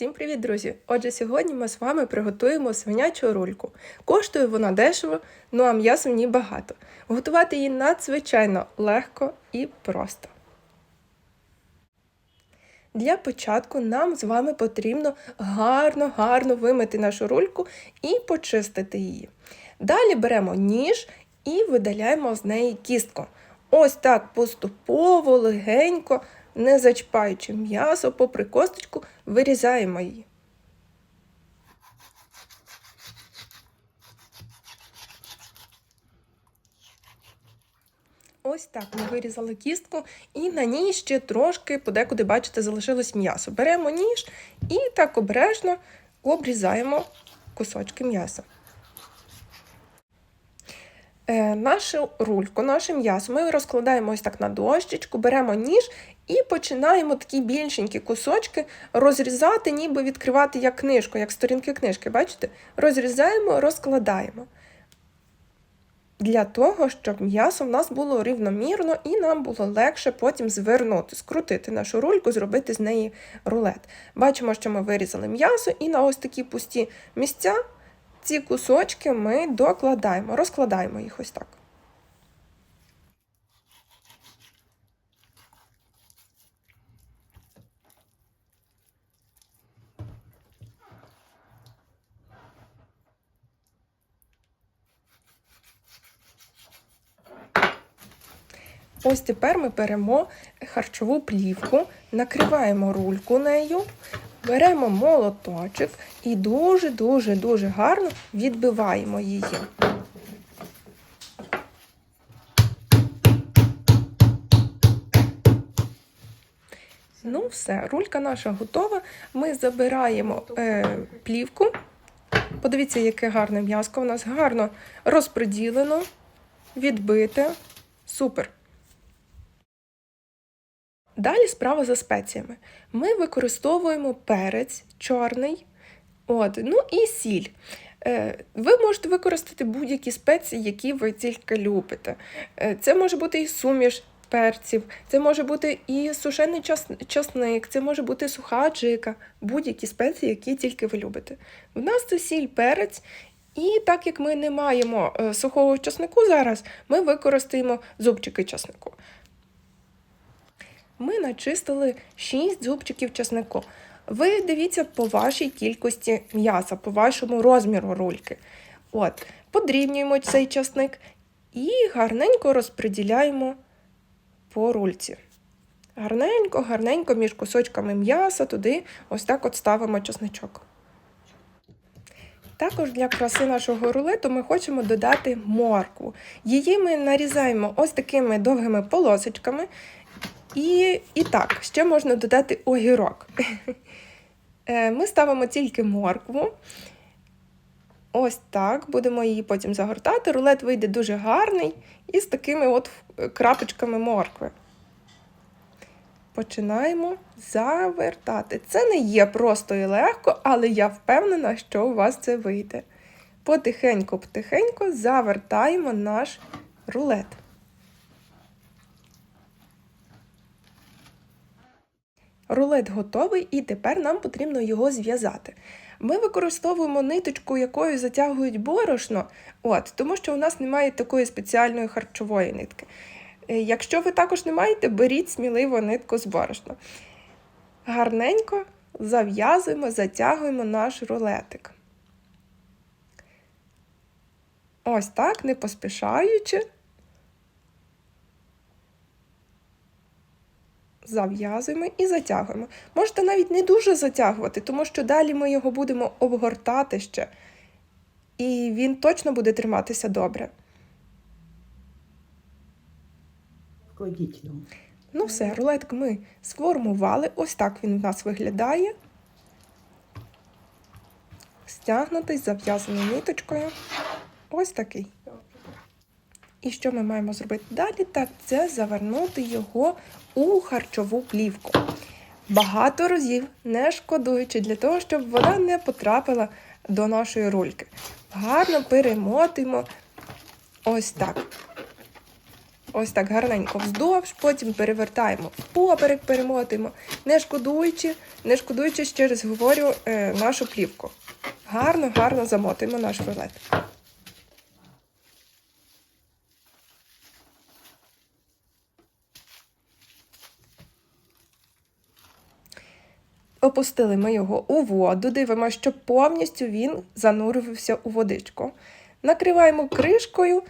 Всім привіт, друзі! Отже, сьогодні ми з вами приготуємо свинячу рульку. Коштує вона дешево, ну а м'яса в ній багато. Готувати її надзвичайно легко і просто. Для початку нам з вами потрібно гарно-гарно вимити нашу рульку і почистити її. Далі беремо ніж і видаляємо з неї кістку. Ось так поступово, легенько, не зачіпаючи м'ясо, попри косточку, вирізаємо її. Ось так ми вирізали кістку, і на ній ще трошки, подекуди, бачите, залишилось м'ясо. Беремо ніж і так обережно обрізаємо кусочки м'яса. Е, нашу рульку, наше м'ясо ми розкладаємо ось так на дощечку, беремо ніж і починаємо такі більшенькі кусочки розрізати, ніби відкривати як книжку, як сторінки книжки. Бачите? Розрізаємо, розкладаємо. Для того, щоб м'ясо в нас було рівномірно і нам було легше потім звернути, скрутити нашу рульку, зробити з неї рулет. Бачимо, що ми вирізали м'ясо, і на ось такі пусті місця ці кусочки ми докладаємо, розкладаємо їх ось так. Ось тепер ми беремо харчову плівку, накриваємо рульку нею, беремо молоточок і дуже-дуже-дуже гарно відбиваємо її. Ну, все, рулька наша готова. Ми забираємо е, плівку. Подивіться, яке гарне м'яско. У нас гарно розподілено, відбите. Супер. Далі справа за спеціями. Ми використовуємо перець чорний, от, ну і сіль. Е, Ви можете використати будь-які спеції, які ви тільки любите. Е, Це може бути і суміш перців, це може бути і сушений часник, це може бути суха джика, будь-які спеції, які тільки ви любите. В нас це сіль перець. І так як ми не маємо е, сухого часнику зараз, ми використаємо зубчики часнику ми начистили 6 зубчиків чеснику. Ви дивіться по вашій кількості м'яса, по вашому розміру рульки. От, Подрівнюємо цей часник і гарненько розподіляємо по рульці. Гарненько, гарненько між кусочками м'яса туди ось так от ставимо чесничок. Також для краси нашого рулету ми хочемо додати моркву. Її ми нарізаємо ось такими довгими полосочками. І і так, ще можна додати огірок. Е, ми ставимо тільки моркву. Ось так, будемо її потім загортати. Рулет вийде дуже гарний і з такими от крапочками моркви. Починаємо завертати. Це не є просто і легко, але я впевнена, що у вас це вийде. Потихеньку-потихеньку завертаємо наш рулет. Рулет готовий, і тепер нам потрібно його зв'язати. Ми використовуємо ниточку, якою затягують борошно, от, тому що у нас немає такої спеціальної харчової нитки. Е, якщо ви також не маєте, беріть сміливо нитку з борошна. Гарненько зав'язуємо, затягуємо наш рулетик. Ось так, не поспішаючи. Зав'язуємо і затягуємо. Можете навіть не дуже затягувати, тому що далі ми його будемо обгортати ще. І він точно буде триматися добре. Кладіть його. Ну все, рулетик ми сформували. Ось так він у нас виглядає. Стягнутий, зав'язаний ниточкою. Ось такий. І що ми маємо зробити далі? Так, це завернути його у харчову плівку. Багато разів не шкодуючи для того, щоб вона не потрапила до нашої рульки. Гарно перемотуємо ось так. ось так гарненько вздовж, потім перевертаємо впоперек, перемотуємо, не шкодуючи, не шкодуючи, ще раз говорю, е, нашу плівку. Гарно, гарно замотуємо наш рулет. Опустили ми його у воду, дивимося, щоб повністю він занурився у водичку. Накриваємо кришкою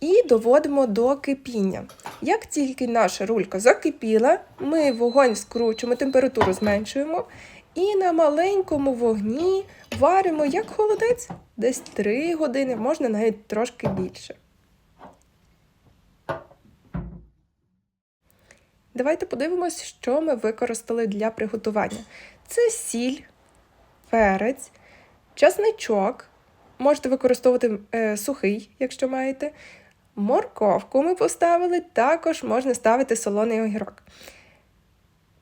і доводимо до кипіння. Як тільки наша рулька закипіла, ми вогонь скручуємо, температуру зменшуємо і на маленькому вогні варимо як холодець, десь 3 години, можна навіть трошки більше. Давайте подивимось, що ми використали для приготування. Це сіль, перець, часничок. Можете використовувати е, сухий, якщо маєте. Морковку ми поставили, також можна ставити солоний огірок.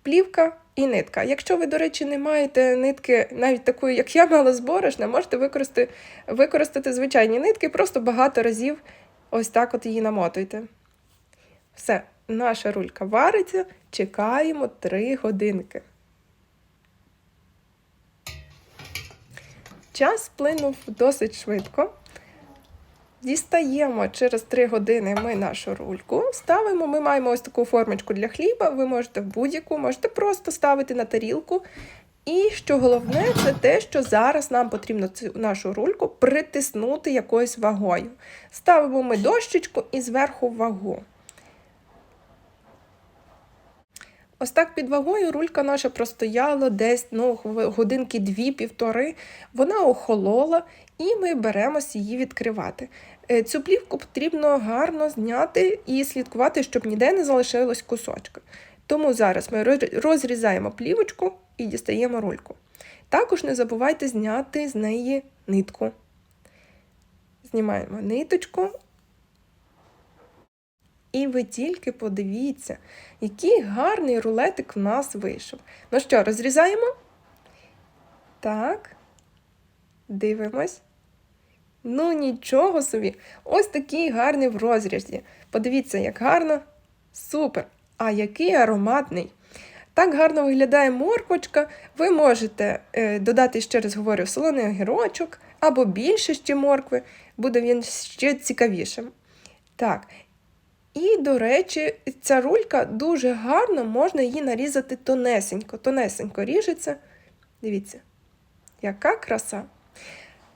Плівка і нитка. Якщо ви, до речі, не маєте нитки, навіть такої, як я мала з борошна, можете використати, використати звичайні нитки, просто багато разів ось так от її намотуйте. Все, наша рулька вариться, чекаємо 3 годинки. Час плинув досить швидко. Дістаємо через 3 години ми нашу рульку, ставимо. Ми маємо ось таку формочку для хліба. Ви можете в будь-яку, можете просто ставити на тарілку. І що головне, це те, що зараз нам потрібно цю нашу рульку притиснути якоюсь вагою. Ставимо ми дощечку і зверху вагу. Ось так під вагою рулька наша простояла десь ну, годинки дві-півтори. Вона охолола, і ми беремося її відкривати. Е, Цю плівку потрібно гарно зняти і слідкувати, щоб ніде не залишилось кусочка. Тому зараз ми розрізаємо плівочку і дістаємо рульку. Також не забувайте зняти з неї нитку. Знімаємо ниточку. І ви тільки подивіться, який гарний рулетик в нас вийшов. Ну що, розрізаємо? Так. Дивимось. Ну, нічого собі. Ось такий гарний в розрізі. Подивіться, як гарно. Супер! А який ароматний! Так гарно виглядає морквочка. Ви можете е, додати, ще раз говорю, солоний огірочок або більше ще моркви, буде він ще цікавішим. Так. І, до речі, ця рулька дуже гарно можна її нарізати тонесенько. Тонесенько ріжеться. Дивіться, яка краса.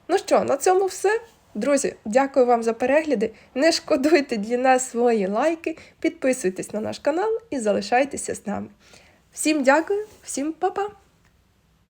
Ну що, на цьому все. Друзі, дякую вам за перегляди. Не шкодуйте для нас свої лайки, підписуйтесь на наш канал і залишайтеся з нами. Всім дякую, всім па-па!